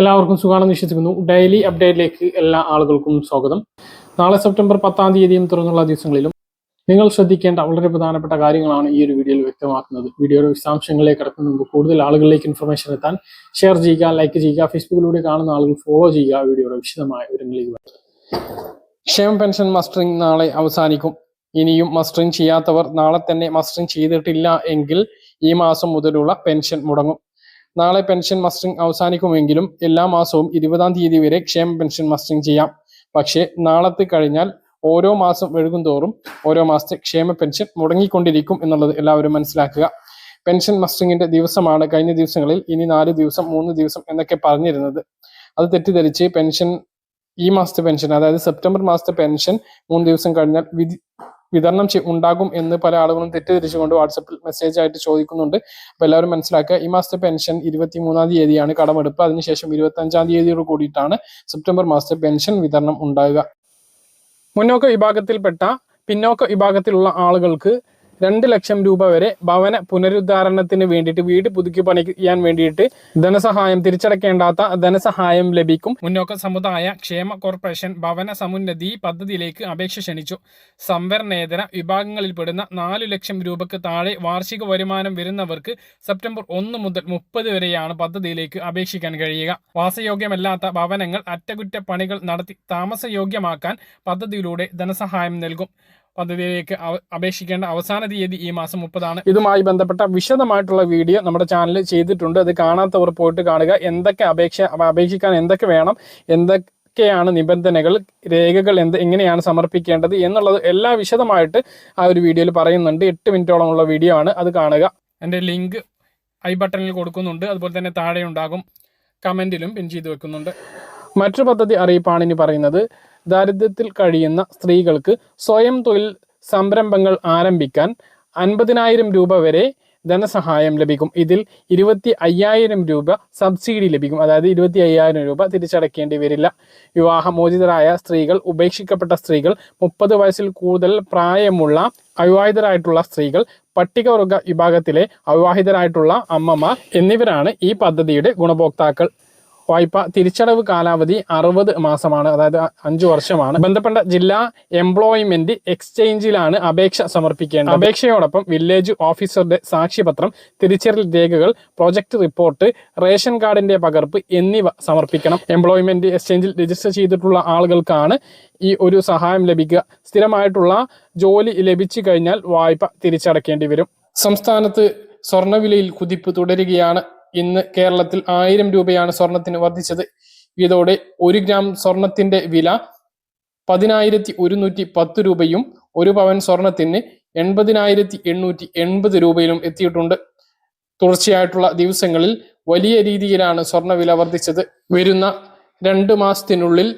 എല്ലാവർക്കും സുഖമാണെന്ന് വിശ്വസിക്കുന്നു. ഡെയിലി അപ്ഡേറ്റിലേക്ക് എല്ലാ ആളുകൾക്കും സ്വാഗതം. നാളെ സെപ്റ്റംബർ പത്താം തീയതിയും തുറന്നുള്ള ദിവസങ്ങളിലും നിങ്ങൾ ശ്രദ്ധിക്കേണ്ട വളരെ പ്രധാനപ്പെട്ട കാര്യങ്ങളാണ് ഈ ഒരു വീഡിയോയിൽ വ്യക്തമാക്കുന്നത്. വീഡിയോയുടെ വിശദാംശങ്ങളിലേക്ക് കടക്കുന്ന മുമ്പ് കൂടുതൽ ആളുകളിലേക്ക് ഇൻഫർമേഷൻ എത്താൻ ഷെയർ ചെയ്യുക ലൈക്ക് ചെയ്യുക ഫേസ്ബുക്കിലൂടെ കാണുന്ന ആളുകൾ ഫോളോ ചെയ്യുക വീഡിയോയുടെ വിശദമായ വിവരങ്ങളിലേക്ക് വരാം. ക്ഷേമ പെൻഷൻ മസ്റ്ററിംഗ് നാളെ അവസാനിക്കും. ഇനിയും മസ്റ്ററിംഗ് ചെയ്യാത്തവർ നാളെ തന്നെ മസ്റ്ററിംഗ് ചെയ്തിട്ടില്ല എങ്കിൽ ഈ മാസം മുതലുള്ള പെൻഷൻ മുടങ്ങും. നാളെ പെൻഷൻ മസ്റ്ററിംഗ് അവസാനിക്കുമെങ്കിലും എല്ലാ മാസവും ഇരുപതാം തീയതി വരെ ക്ഷേമ പെൻഷൻ മസ്റ്ററിംഗ് ചെയ്യാം. പക്ഷേ നാളത്തെ കഴിഞ്ഞാൽ ഓരോ മാസം വഴുകുന്തോറും ഓരോ മാസത്തെ ക്ഷേമ പെൻഷൻ മുടങ്ങിക്കൊണ്ടിരിക്കും എന്നുള്ളത് എല്ലാവരും മനസ്സിലാക്കുക. പെൻഷൻ മസ്റ്ററിങ്ങിന്റെ ദിവസമാണ് കഴിഞ്ഞ ദിവസങ്ങളിൽ ഇനി നാല് ദിവസം മൂന്ന് ദിവസം എന്നൊക്കെ പറഞ്ഞിരുന്നത്. അത് തെറ്റിദ്ധരിച്ച് പെൻഷൻ ഈ മാസത്തെ പെൻഷൻ അതായത് സെപ്റ്റംബർ മാസത്തെ പെൻഷൻ മൂന്ന് ദിവസം കഴിഞ്ഞാൽ വിധി വിതരണം ഉണ്ടാകും എന്ന് പല ആളുകളും തെറ്റിദ്ധരിച്ചുകൊണ്ട് വാട്സപ്പിൽ മെസ്സേജ് ആയിട്ട് ചോദിക്കുന്നുണ്ട്. അപ്പൊ എല്ലാവരും മനസ്സിലാക്കുക ഈ മാസത്തെ പെൻഷൻ ഇരുപത്തി മൂന്നാം തീയതിയാണ് കടമെടുപ്പ്. അതിനുശേഷം ഇരുപത്തി അഞ്ചാം തീയതിയോട് കൂടിയിട്ടാണ് സെപ്റ്റംബർ മാസത്തെ പെൻഷൻ വിതരണം ഉണ്ടാകുക മുന്നോക്ക വിഭാഗത്തിൽപ്പെട്ട പിന്നോക്ക വിഭാഗത്തിലുള്ള ആളുകൾക്ക് രണ്ട് ലക്ഷം രൂപ വരെ ഭവന പുനരുദ്ധാരണത്തിന് വേണ്ടിയിട്ട് വീട് പുതുക്കി പണിയാൻ വേണ്ടിയിട്ട് ധനസഹായം തിരിച്ചടക്കേണ്ടാത്ത ധനസഹായം ലഭിക്കും. മുന്നോക്ക സമുദായ ക്ഷേമ കോർപ്പറേഷൻ ഭവന സമുന്നതി പദ്ധതിയിലേക്ക് അപേക്ഷ ക്ഷണിച്ചു. സംവരണേതര വിഭാഗങ്ങളിൽപ്പെടുന്ന നാലു ലക്ഷം രൂപയ്ക്ക് താഴെ വാർഷിക വരുമാനം വരുന്നവർക്ക് സെപ്റ്റംബർ ഒന്ന് മുതൽ മുപ്പത് വരെയാണ് പദ്ധതിയിലേക്ക് അപേക്ഷിക്കാൻ കഴിയുക. വാസയോഗ്യമല്ലാത്ത ഭവനങ്ങൾ അറ്റകുറ്റപ്പണികൾ നടത്തി താമസയോഗ്യമാക്കാൻ പദ്ധതിയിലൂടെ ധനസഹായം നൽകും. പദ്ധതിയിലേക്ക് അപേക്ഷിക്കേണ്ട അവസാന തീയതി ഈ മാസം മുപ്പതാണ്. ഇതുമായി ബന്ധപ്പെട്ട വിശദമായിട്ടുള്ള വീഡിയോ നമ്മുടെ ചാനലിൽ ചെയ്തിട്ടുണ്ട്. അത് കാണാത്തവർ പോയിട്ട് കാണുക. എന്തൊക്കെ അപേക്ഷ അപേക്ഷിക്കാൻ എന്തൊക്കെ വേണം എന്തൊക്കെ എന്തൊക്കെയാണ് നിബന്ധനകൾ രേഖകൾ എന്ത് എങ്ങനെയാണ് സമർപ്പിക്കേണ്ടത് എന്നുള്ളത് എല്ലാം വിശദമായിട്ട് ആ ഒരു വീഡിയോയിൽ പറയുന്നുണ്ട്. എട്ട് മിനിറ്റോളമുള്ള വീഡിയോ ആണ്. അത് കാണുക. എന്റെ ലിങ്ക് ഐ ബട്ടണിൽ കൊടുക്കുന്നുണ്ട്. അതുപോലെ തന്നെ താഴെ ഉണ്ടാകും കമന്റിലും പിൻ ചെയ്ത് വെക്കുന്നുണ്ട്. മറ്റൊരു പദ്ധതി അറിയിപ്പാണ് ഇനി പറയുന്നത്. ദാരിദ്ര്യത്തിൽ കഴിയുന്ന സ്ത്രീകൾക്ക് സ്വയം തൊഴിൽ സംരംഭങ്ങൾ ആരംഭിക്കാൻ അൻപതിനായിരം രൂപ വരെ ധനസഹായം ലഭിക്കും. ഇതിൽ ഇരുപത്തി അയ്യായിരം രൂപ സബ്സിഡി ലഭിക്കും. അതായത് ഇരുപത്തി അയ്യായിരം രൂപ തിരിച്ചടക്കേണ്ടി വരില്ല. വിവാഹമോചിതരായ സ്ത്രീകൾ ഉപേക്ഷിക്കപ്പെട്ട സ്ത്രീകൾ മുപ്പത് വയസ്സിൽ കൂടുതൽ പ്രായമുള്ള അവിവാഹിതരായിട്ടുള്ള സ്ത്രീകൾ പട്ടികവർഗ വിഭാഗത്തിലെ അവിവാഹിതരായിട്ടുള്ള അമ്മമാർ എന്നിവരാണ് ഈ പദ്ധതിയുടെ ഗുണഭോക്താക്കൾ. വായ്പ തിരിച്ചടവ് കാലാവധി അറുപത് മാസമാണ് അതായത് അഞ്ചു വർഷമാണ്. ബന്ധപ്പെട്ട ജില്ലാ എംപ്ലോയ്മെന്റ് എക്സ്ചേഞ്ചിലാണ് അപേക്ഷ സമർപ്പിക്കേണ്ടത്. അപേക്ഷയോടൊപ്പം വില്ലേജ് ഓഫീസറുടെ സാക്ഷ്യപത്രം തിരിച്ചറിൽ രേഖകൾ പ്രോജക്റ്റ് റിപ്പോർട്ട് റേഷൻ കാർഡിന്റെ പകർപ്പ് എന്നിവ സമർപ്പിക്കണം. എംപ്ലോയ്മെന്റ് എക്സ്ചേഞ്ചിൽ രജിസ്റ്റർ ചെയ്തിട്ടുള്ള ആളുകൾക്കാണ് ഈ ഒരു സഹായം ലഭിക്കുക. സ്ഥിരമായിട്ടുള്ള ജോലി ലഭിച്ചു കഴിഞ്ഞാൽ വായ്പ തിരിച്ചടക്കേണ്ടി വരും. സംസ്ഥാനത്ത് സ്വർണവിലയിൽ കുതിപ്പ് തുടരുകയാണ്. ഇന്ന് കേരളത്തിൽ ആയിരം രൂപയാണ് സ്വർണത്തിന് വർദ്ധിച്ചത്. ഇതോടെ ഒരു ഗ്രാം സ്വർണത്തിന്റെ വില പതിനായിരത്തി ഒരുന്നൂറ്റി പത്ത് രൂപയും ഒരു പവൻ സ്വർണത്തിന് എൺപതിനായിരത്തി എണ്ണൂറ്റി എൺപത് രൂപയിലും എത്തിയിട്ടുണ്ട്. തുടർച്ചയായിട്ടുള്ള ദിവസങ്ങളിൽ വലിയ രീതിയിലാണ് സ്വർണവില വർദ്ധിച്ചത്. വരുന്ന രണ്ട് മാസത്തിനുള്ളിൽ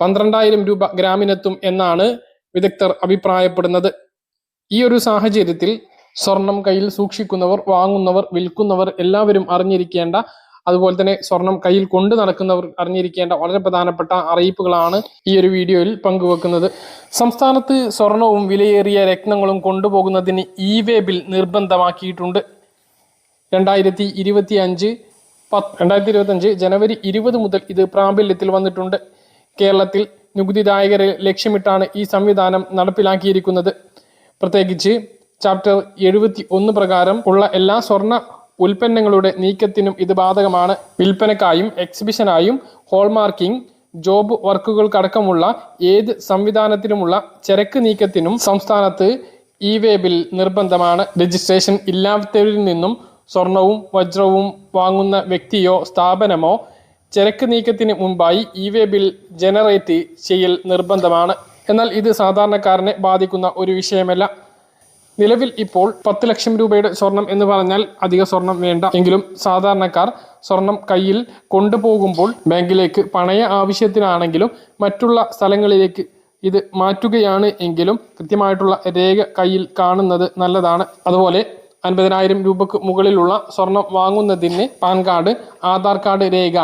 പന്ത്രണ്ടായിരം രൂപ ഗ്രാമിനെത്തും എന്നാണ് വിദഗ്ധർ അഭിപ്രായപ്പെടുന്നത്. ഈ ഒരു സാഹചര്യത്തിൽ സ്വർണം കയ്യിൽ സൂക്ഷിക്കുന്നവർ വാങ്ങുന്നവർ വിൽക്കുന്നവർ എല്ലാവരും അറിഞ്ഞിരിക്കേണ്ട അതുപോലെ തന്നെ സ്വർണം കയ്യിൽ കൊണ്ടു നടക്കുന്നവർ അറിഞ്ഞിരിക്കേണ്ട വളരെ പ്രധാനപ്പെട്ട അറിയിപ്പുകളാണ് ഈ ഒരു വീഡിയോയിൽ പങ്കുവെക്കുന്നത്. സംസ്ഥാനത്ത് സ്വർണവും വിലയേറിയ രത്നങ്ങളും കൊണ്ടുപോകുന്നതിന് ഇ വേ ബിൽ നിർബന്ധമാക്കിയിട്ടുണ്ട്. രണ്ടായിരത്തി ഇരുപത്തി അഞ്ച് പത്ത് രണ്ടായിരത്തി ഇരുപത്തി അഞ്ച് ജനുവരി ഇരുപത് മുതൽ ഇത് പ്രാബല്യത്തിൽ വന്നിട്ടുണ്ട്. കേരളത്തിൽ നികുതിദായകരെ ലക്ഷ്യമിട്ടാണ് ഈ സംവിധാനം നടപ്പിലാക്കിയിരിക്കുന്നത്. പ്രത്യേകിച്ച് ചാപ്റ്റർ എഴുപത്തി ഒന്ന് പ്രകാരം ഉള്ള എല്ലാ സ്വർണ ഉൽപ്പന്നങ്ങളുടെ നീക്കത്തിനും ഇത് ബാധകമാണ്. വിൽപ്പനക്കായും എക്സിബിഷനായും ഹോൾമാർക്കിംഗ് ജോബ് വർക്കുകൾക്കടക്കമുള്ള ഏത് സംവിധാനത്തിനുമുള്ള ചരക്ക് നീക്കത്തിനും സംസ്ഥാനത്ത് ഇ വേ ബിൽ നിർബന്ധമാണ്. രജിസ്ട്രേഷൻ ഇല്ലാത്തവരിൽ നിന്നും സ്വർണവും വജ്രവും വാങ്ങുന്ന വ്യക്തിയോ സ്ഥാപനമോ ചരക്ക് നീക്കത്തിന് മുമ്പായി ഇ വേ ബിൽ ജനറേറ്റ് ചെയ്യൽ നിർബന്ധമാണ്. എന്നാൽ ഇത് സാധാരണക്കാരനെ ബാധിക്കുന്ന ഒരു വിഷയമല്ല. നിലവിൽ ഇപ്പോൾ പത്ത് ലക്ഷം രൂപയുടെ സ്വർണം എന്ന് പറഞ്ഞാൽ അധിക സ്വർണം വേണ്ട. എങ്കിലും സാധാരണക്കാർ സ്വർണം കയ്യിൽ കൊണ്ടുപോകുമ്പോൾ ബാങ്കിലേക്ക് പണയ ആവശ്യത്തിനാണെങ്കിലും മറ്റുള്ള സ്ഥലങ്ങളിലേക്ക് ഇത് മാറ്റുകയാണ് എങ്കിലും കൃത്യമായിട്ടുള്ള രേഖ കയ്യിൽ കാണുന്നത് നല്ലതാണ്. അതുപോലെ അൻപതിനായിരം രൂപക്ക് മുകളിലുള്ള സ്വർണം വാങ്ങുന്നതിന് പാൻ കാർഡ് ആധാർ കാർഡ് രേഖ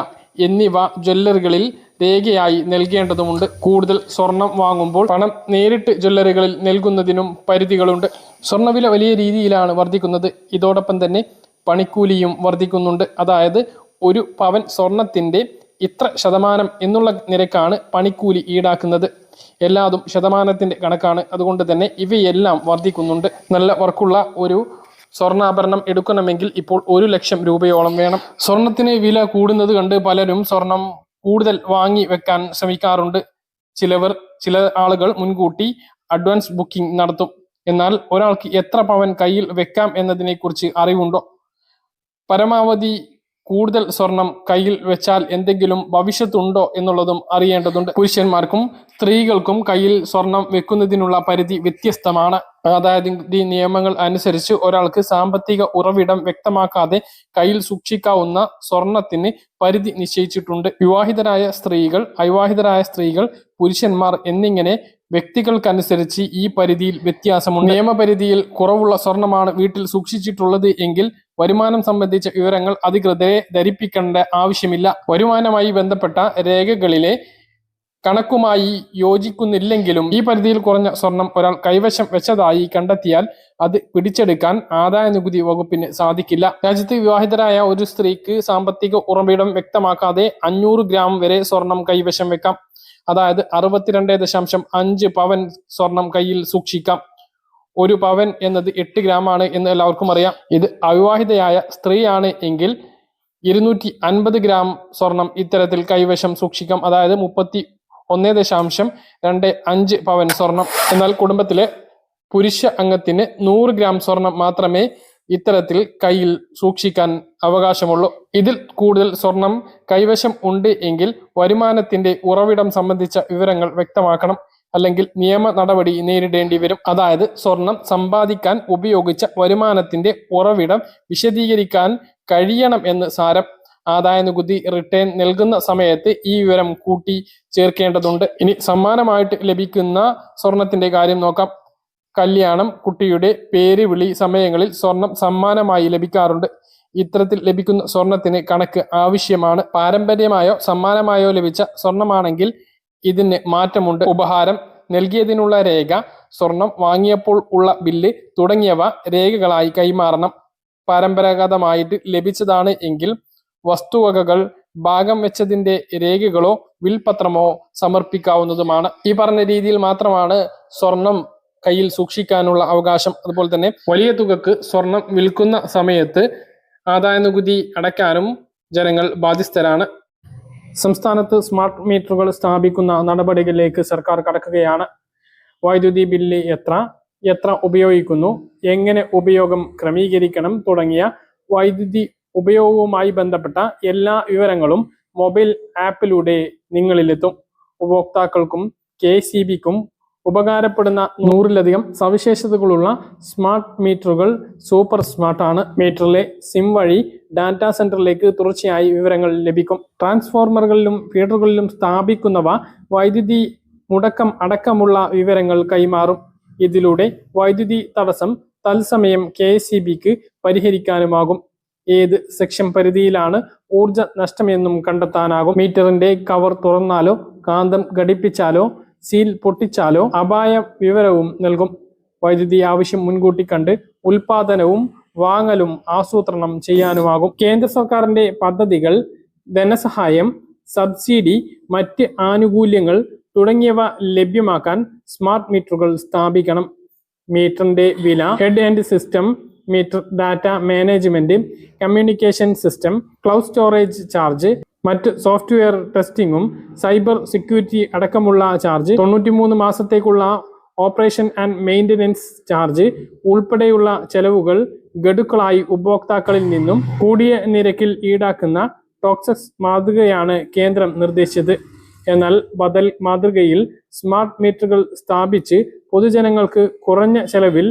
എന്നിവ ജ്വല്ലറികളിൽ രേഖയായി നൽകേണ്ടതുണ്ട്. കൂടുതൽ സ്വർണം വാങ്ങുമ്പോൾ പണം നേരിട്ട് ജ്വല്ലറികളിൽ നൽകുന്നതിനും പരിധികളുണ്ട്. സ്വർണവില വലിയ രീതിയിലാണ് വർദ്ധിക്കുന്നത്. ഇതോടൊപ്പം തന്നെ പണിക്കൂലിയും വർദ്ധിക്കുന്നുണ്ട്. അതായത് ഒരു പവൻ സ്വർണത്തിന്റെ ഇത്ര ശതമാനം എന്നുള്ള നിരക്കാണ് പണിക്കൂലി ഈടാക്കുന്നത്. എല്ലാതും ശതമാനത്തിന്റെ കണക്കാണ്. അതുകൊണ്ട് തന്നെ ഇവയെല്ലാം വർദ്ധിക്കുന്നുണ്ട്. നല്ല വർക്കുള്ള ഒരു സ്വർണാഭരണം എടുക്കണമെങ്കിൽ ഇപ്പോൾ ഒരു ലക്ഷം രൂപയോളം വേണം. സ്വർണത്തിന് വില കൂടുന്നത് കണ്ട് പലരും സ്വർണം കൂടുതൽ വാങ്ങി വെക്കാൻ ശ്രമിക്കാറുണ്ട്. ചിലവർ ചില ആളുകൾ മുൻകൂട്ടി അഡ്വാൻസ് ബുക്കിംഗ് നടത്തും. എന്നാൽ ഒരാൾക്ക് എത്ര പവൻ കയ്യിൽ വെക്കാം എന്നതിനെക്കുറിച്ച് അറിവുണ്ടോ? പരമാവധി കൂടുതൽ സ്വർണം കയ്യിൽ വെച്ചാൽ എന്തെങ്കിലും ഭവിഷ്യത്തുണ്ടോ എന്നുള്ളതും അറിയേണ്ടതുണ്ട്. പുരുഷന്മാർക്കും സ്ത്രീകൾക്കും കയ്യിൽ സ്വർണം വെക്കുന്നതിനുള്ള പരിധി വ്യത്യസ്തമാണ്. അതായത് ഈ നിയമങ്ങൾ അനുസരിച്ച് ഒരാൾക്ക് സാമ്പത്തിക ഉറവിടം വ്യക്തമാക്കാതെ കയ്യിൽ സൂക്ഷിക്കാവുന്ന സ്വർണത്തിന് പരിധി നിശ്ചയിച്ചിട്ടുണ്ട്. വിവാഹിതരായ സ്ത്രീകൾ അവിവാഹിതരായ സ്ത്രീകൾ പുരുഷന്മാർ എന്നിങ്ങനെ വ്യക്തികൾക്കനുസരിച്ച് ഈ പരിധിയിൽ വ്യത്യാസമുണ്ട്. നിയമപരിധിയിൽ കുറവുള്ള സ്വർണമാണ് വീട്ടിൽ സൂക്ഷിച്ചിട്ടുള്ളത് എങ്കിൽ വരുമാനം സംബന്ധിച്ച വിവരങ്ങൾ അധികൃതരെ ധരിപ്പിക്കേണ്ട ആവശ്യമില്ല. വരുമാനമായി ബന്ധപ്പെട്ട രേഖകളിലെ കണക്കുമായി യോജിക്കുന്നില്ലെങ്കിലും ഈ പരിധിയിൽ കുറഞ്ഞ സ്വർണം ഒരാൾ കൈവശം വെച്ചതായി കണ്ടെത്തിയാൽ അത് പിടിച്ചെടുക്കാൻ ആദായ നികുതി വകുപ്പിന് സാധിക്കില്ല. രാജ്യത്ത് വിവാഹിതരായ ഒരു സ്ത്രീക്ക് സാമ്പത്തിക ഉറവിടം വ്യക്തമാക്കാതെ അഞ്ഞൂറ് ഗ്രാം വരെ സ്വർണം കൈവശം വെക്കാം. അതായത് അറുപത്തിരണ്ട് ദശാംശം അഞ്ച് പവൻ സ്വർണം കയ്യിൽ സൂക്ഷിക്കാം. ഒരു പവൻ എന്നത് എട്ട് ഗ്രാം ആണ് എന്ന് എല്ലാവർക്കും അറിയാം. ഇത് അവിവാഹിതയായ സ്ത്രീയാണ് എങ്കിൽ ഇരുന്നൂറ്റി അൻപത് ഗ്രാം സ്വർണം ഇത്തരത്തിൽ കൈവശം സൂക്ഷിക്കാം. അതായത് മുപ്പത്തി ഒന്നേ ദശാംശം രണ്ട് അഞ്ച് പവൻ സ്വർണം. എന്നാൽ കുടുംബത്തിലെ പുരുഷ അംഗത്തിന് നൂറ് ഗ്രാം സ്വർണം മാത്രമേ ഇത്തരത്തിൽ കയ്യിൽ സൂക്ഷിക്കാൻ അവകാശമുള്ളൂ. ഇതിൽ കൂടുതൽ സ്വർണം കൈവശം ഉണ്ട് എങ്കിൽ വരുമാനത്തിന്റെ ഉറവിടം സംബന്ധിച്ച വിവരങ്ങൾ വ്യക്തമാക്കണം. അല്ലെങ്കിൽ നിയമ നടപടി നേരിടേണ്ടി വരും. അതായത് സ്വർണം സമ്പാദിക്കാൻ ഉപയോഗിച്ച വരുമാനത്തിന്റെ ഉറവിടം വിശദീകരിക്കാൻ കഴിയണം എന്ന് സാരം. ആദായ നികുതി റിട്ടേൺ നൽകുന്ന സമയത്ത് ഈ വിവരം കൂട്ടി ചേർക്കേണ്ടതുണ്ട്. ഇനി സമ്മാനമായിട്ട് ലഭിക്കുന്ന സ്വർണത്തിന്റെ കാര്യം നോക്കാം. കല്യാണം കുട്ടിയുടെ പേര് വിളി സമയങ്ങളിൽ സ്വർണം സമ്മാനമായി ലഭിക്കാറുണ്ട്. ഇത്തരത്തിൽ ലഭിക്കുന്ന സ്വർണത്തിന് കണക്ക് ആവശ്യമാണ്. പാരമ്പര്യമായോ സമ്മാനമായോ ലഭിച്ച സ്വർണമാണെങ്കിൽ ഇതിന് മാറ്റമുണ്ട്. ഉപഹാരം നൽകിയതിനുള്ള രേഖ സ്വർണം വാങ്ങിയപ്പോൾ ഉള്ള ബില്ല് തുടങ്ങിയവ രേഖകളായി കൈമാറണം. പരമ്പരാഗതമായിട്ട് ലഭിച്ചതാണ് എങ്കിൽ വസ്തുവകകൾ ഭാഗം വെച്ചതിന്റെ രേഖകളോ വിൽപത്രമോ സമർപ്പിക്കാവുന്നതുമാണ്. ഈ പറഞ്ഞ രീതിയിൽ മാത്രമാണ് സ്വർണം കയ്യിൽ സൂക്ഷിക്കാനുള്ള അവകാശം. അതുപോലെ തന്നെ വലിയ തുകക്ക് സ്വർണം വിൽക്കുന്ന സമയത്ത് ആദായ നികുതി അടയ്ക്കാനും ജനങ്ങൾ ബാധ്യസ്ഥരാണ്. സംസ്ഥാനത്ത് സ്മാർട്ട് മീറ്ററുകൾ സ്ഥാപിക്കുന്ന നടപടികളിലേക്ക് സർക്കാർ കടക്കുകയാണ്. വൈദ്യുതി ബില്ല് എത്ര എത്ര ഉപയോഗിക്കുന്നു എങ്ങനെ ഉപയോഗം ക്രമീകരിക്കണം തുടങ്ങിയ വൈദ്യുതി ഉപയോഗവുമായി ബന്ധപ്പെട്ട എല്ലാ വിവരങ്ങളും മൊബൈൽ ആപ്പിലൂടെ നിങ്ങളിലെത്തും. ഉപഭോക്താക്കൾക്കും കെ സി ബിക്കും ഉപകാരപ്പെടുന്ന നൂറിലധികം സവിശേഷതകളുള്ള സ്മാർട്ട് മീറ്ററുകൾ സൂപ്പർ സ്മാർട്ടാണ് മീറ്ററിലെ സിം വഴി ഡാറ്റാ സെന്ററിലേക്ക് തുടർച്ചയായി വിവരങ്ങൾ ലഭിക്കും. ട്രാൻസ്ഫോർമറുകളിലും ഫീഡറുകളിലും സ്ഥാപിക്കുന്നവ വൈദ്യുതി മുടക്കം അടക്കമുള്ള വിവരങ്ങൾ കൈമാറും. ഇതിലൂടെ വൈദ്യുതി തടസ്സം തത്സമയം കെ എസ് ബിക്ക് പരിഹരിക്കാനുമാകും. ഏത് സെക്ഷൻ പരിധിയിലാണ് ഊർജ നഷ്ടമെന്നും കണ്ടെത്താനാകും. മീറ്ററിന്റെ കവർ തുറന്നാലോ കാന്തം ഘടിപ്പിച്ചാലോ സീൽ പൊട്ടിച്ചാലോ അപായ വിവരവും നൽകും. വൈദ്യുതി ആവശ്യം മുൻകൂട്ടി കണ്ട് ഉൽപാദനവും വാങ്ങലും ആസൂത്രണം ചെയ്യാനുമാകും. കേന്ദ്ര സർക്കാരിന്റെ പദ്ധതികൾ ധനസഹായം സബ്സിഡി മറ്റ് ആനുകൂല്യങ്ങൾ തുടങ്ങിയവ ലഭ്യമാക്കാൻ സ്മാർട്ട് മീറ്ററുകൾ സ്ഥാപിക്കണം. മീറ്ററിന്റെ വില head end system meter data management communication system cloud storage charge മറ്റ് സോഫ്റ്റ്വെയർ ടെസ്റ്റിംഗും സൈബർ സെക്യൂരിറ്റി അടക്കമുള്ള ചാർജ് തൊണ്ണൂറ്റിമൂന്ന് മാസത്തേക്കുള്ള ഓപ്പറേഷൻ ആൻഡ് മെയിന്റനൻസ് ചാർജ് ഉൾപ്പെടെയുള്ള ചെലവുകൾ ഗഡുക്കളായി ഉപഭോക്താക്കളിൽ നിന്നും കൂടിയ നിരക്കിൽ ഈടാക്കുന്ന ടോക്സസ് മാതൃകയാണ് കേന്ദ്രം നിർദ്ദേശിച്ചത്. എന്നാൽ ബദൽ മാതൃകയിൽ സ്മാർട്ട് മീറ്ററുകൾ സ്ഥാപിച്ച് പൊതുജനങ്ങൾക്ക് കുറഞ്ഞ ചെലവിൽ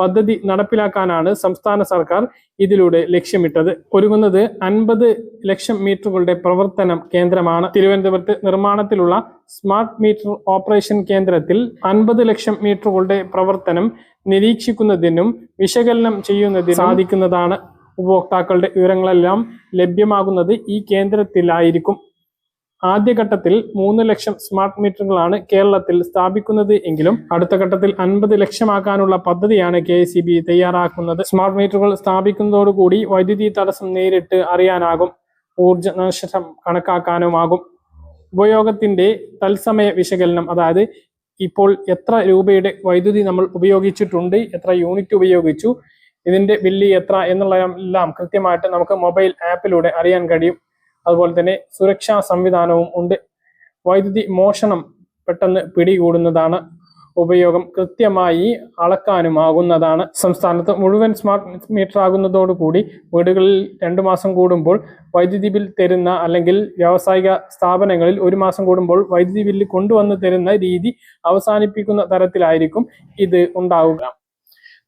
പദ്ധതി നടപ്പിലാക്കാനാണ് സംസ്ഥാന സർക്കാർ ഇതിലൂടെ ലക്ഷ്യമിട്ടത്. ഒരുങ്ങുന്നത് അൻപത് ലക്ഷം മീറ്ററുകളുടെ പ്രവർത്തനം കേന്ദ്രമാണ്. തിരുവനന്തപുരത്ത് നിർമ്മാണത്തിലുള്ള സ്മാർട്ട് മീറ്റർ ഓപ്പറേഷൻ കേന്ദ്രത്തിൽ അൻപത് ലക്ഷം മീറ്ററുകളുടെ പ്രവർത്തനം നിരീക്ഷിക്കുന്നതിനും വിശകലനം ചെയ്യുന്നതിനും സാധിക്കുന്നതാണ്. ഉപഭോക്താക്കളുടെ വിവരങ്ങളെല്ലാം ലഭ്യമാകുന്നത് ഈ കേന്ദ്രത്തിലായിരിക്കും. ആദ്യഘട്ടത്തിൽ മൂന്ന് ലക്ഷം സ്മാർട്ട് മീറ്ററുകളാണ് കേരളത്തിൽ സ്ഥാപിക്കുന്നത് എങ്കിലും അടുത്ത ഘട്ടത്തിൽ അൻപത് ലക്ഷമാക്കാനുള്ള പദ്ധതിയാണ് കെ തയ്യാറാക്കുന്നത്. സ്മാർട്ട് മീറ്ററുകൾ സ്ഥാപിക്കുന്നതോടുകൂടി വൈദ്യുതി തടസ്സം നേരിട്ട് അറിയാനാകും. ഊർജ നഷ്ടം കണക്കാക്കാനുമാകും. ഉപയോഗത്തിന്റെ തത്സമയ വിശകലനം അതായത് ഇപ്പോൾ എത്ര രൂപയുടെ വൈദ്യുതി നമ്മൾ ഉപയോഗിച്ചിട്ടുണ്ട് എത്ര യൂണിറ്റ് ഉപയോഗിച്ചു ഇതിന്റെ ബില്ല് എത്ര എന്നുള്ള എല്ലാം കൃത്യമായിട്ട് നമുക്ക് മൊബൈൽ ആപ്പിലൂടെ അറിയാൻ കഴിയും. അതുപോലെ തന്നെ സുരക്ഷാ സംവിധാനവും ഉണ്ട്. വൈദ്യുതി മോഷണം പെട്ടെന്ന് പിടികൂടുന്നതാണ് ഉപയോഗം. കൃത്യമായി അളക്കാനുമാകുന്നതാണ് സംസ്ഥാനത്ത് മുഴുവൻ സ്മാർട്ട് മീറ്റർ ആകുന്നതോടുകൂടി വീടുകളിൽ രണ്ടു മാസം കൂടുമ്പോൾ വൈദ്യുതി ബിൽ തരുന്ന അല്ലെങ്കിൽ വ്യാവസായിക സ്ഥാപനങ്ങളിൽ ഒരു മാസം കൂടുമ്പോൾ വൈദ്യുതി ബില്ല് കൊണ്ടുവന്ന് തരുന്ന രീതി അവസാനിപ്പിക്കുന്ന തരത്തിലായിരിക്കും ഇത് ഉണ്ടാവുക.